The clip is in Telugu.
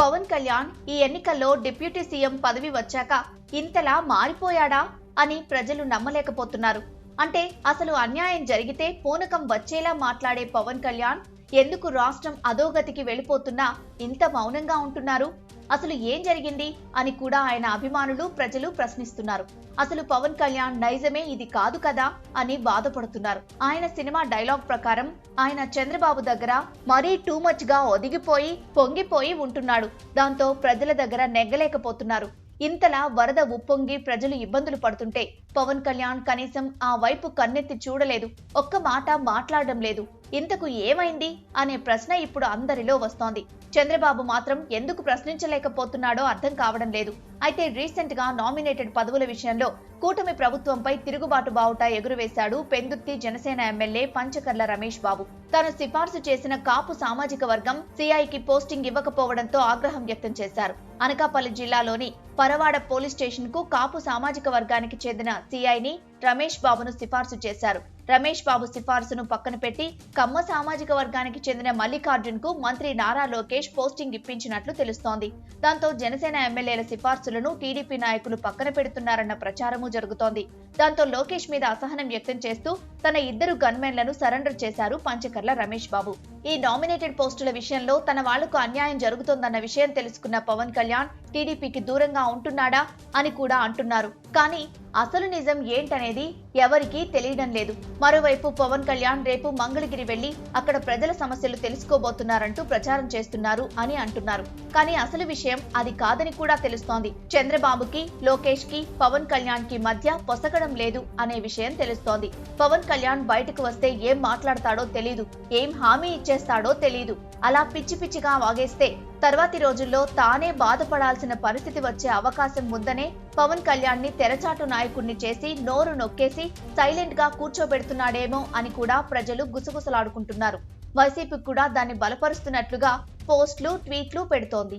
పవన్ కళ్యాణ్ ఈ ఎన్నికల్లో డిప్యూటీ సీఎం పదవి వచ్చాక ఇంతలా మారిపోయాడా అని ప్రజలు నమ్మలేకపోతున్నారు. అంటే అసలు అన్యాయం జరిగితే పూనకం వచ్చేలా మాట్లాడే పవన్ కళ్యాణ్ ఎందుకు రాష్ట్రం అధోగతికి వెళ్ళిపోతున్నా ఇంత మౌనంగా ఉంటున్నారు? అసలు ఏం జరిగింది అని కూడా ఆయన అభిమానులు ప్రజలు ప్రశ్నిస్తున్నారు. అసలు పవన్ కళ్యాణ్ నైజమే ఇది కాదు కదా అని బాధపడుతున్నారు. ఆయన సినిమా డైలాగ్ ప్రకారం ఆయన చంద్రబాబు దగ్గర మరీ టూ మచ్గా ఒదిగిపోయి పొంగిపోయి ఉంటున్నాడు. దాంతో ప్రజల దగ్గర నెగ్గలేకపోతున్నారు. ఇంతలా వరద ఉప్పొంగి ప్రజలు ఇబ్బందులు పడుతుంటే పవన్ కళ్యాణ్ కనీసం ఆ వైపు కన్నెత్తి చూడలేదు. ఒక్క మాట మాట్లాడడం లేదు. ఇంతకు ఏమైంది అనే ప్రశ్న ఇప్పుడు అందరిలో వస్తోంది. చంద్రబాబు మాత్రం ఎందుకు ప్రశ్నించలేకపోతున్నాడో అర్థం కావడం లేదు. అయితే రీసెంట్గా నామినేటెడ్ పదవుల విషయంలో కూటమి ప్రభుత్వంపై తిరుగుబాటు బావుట ఎగురువేశాడు పెందుర్తి జనసేన ఎమ్మెల్యే పంచకర్ల రమేష్ బాబు. తాను సిఫార్సు చేసిన కాపు సామాజిక వర్గం సిఐకి పోస్టింగ్ ఇవ్వకపోవడంతో ఆగ్రహం వ్యక్తం చేశారు. అనకాపల్లి జిల్లాలోని పరవాడ పోలీస్ స్టేషన్కు కాపు సామాజిక వర్గానికి చెందిన సిఐని రమేష్ బాబును సిఫార్సు చేశారు. రమేష్ బాబు సిఫార్సును పక్కన పెట్టి కమ్మ సామాజిక వర్గానికి చెందిన మల్లికార్జున్కు మంత్రి నారా లోకేష్ పోస్టింగ్ ఇప్పించినట్లు తెలుస్తోంది. దాంతో జనసేన ఎమ్మెల్యేల సిఫార్సులను టీడీపీ నాయకులు పక్కన పెడుతున్నారన్న ప్రచారము జరుగుతోంది. దాంతో లోకేష్ మీద అసహనం వ్యక్తం చేస్తూ తన ఇద్దరు గన్మెన్లను సరెండర్ చేశారు పంచకర్ల రమేష్ బాబు. ఈ నామినేటెడ్ పోస్టుల విషయంలో తన వాళ్ళకు అన్యాయం జరుగుతోందన్న విషయం తెలుసుకున్న పవన్ కళ్యాణ్ టీడీపీకి దూరంగా ఉంటున్నాడా అని కూడా అంటున్నారు. కానీ అసలు నిజం ఏంటనేది ఎవరికీ తెలియడం లేదు. మరోవైపు పవన్ కళ్యాణ్ రేపు మంగళగిరి వెళ్ళి అక్కడ ప్రజల సమస్యలు తెలుసుకోబోతున్నారంటూ ప్రచారం చేస్తున్నారు అని అంటున్నారు. కానీ అసలు విషయం అది కాదని కూడా తెలుస్తోంది. చంద్రబాబుకి లోకేష్కి పవన్ కళ్యాణ్కి మధ్య పొసగడం లేదు అనే విషయం తెలుస్తోంది. పవన్ కళ్యాణ్ బయటకు వస్తే ఏం మాట్లాడతాడో తెలీదు. ఏం హామీ చేస్తాడో తెలీదు. అలా పిచ్చి పిచ్చిగా వాగేస్తే తర్వాతి రోజుల్లో తానే బాధపడాల్సిన పరిస్థితి వచ్చే అవకాశం ఉందనే పవన్ కళ్యాణ్ని తెరచాటు నాయకుడిని చేసి నోరు నొక్కేసి సైలెంట్గా కూర్చోబెడుతున్నాడేమో అని కూడా ప్రజలు గుసగుసలాడుకుంటున్నారు. వైసీపీ కూడా దాన్ని బలపరుస్తున్నట్లుగా పోస్టులు ట్వీట్లు పెడుతోంది.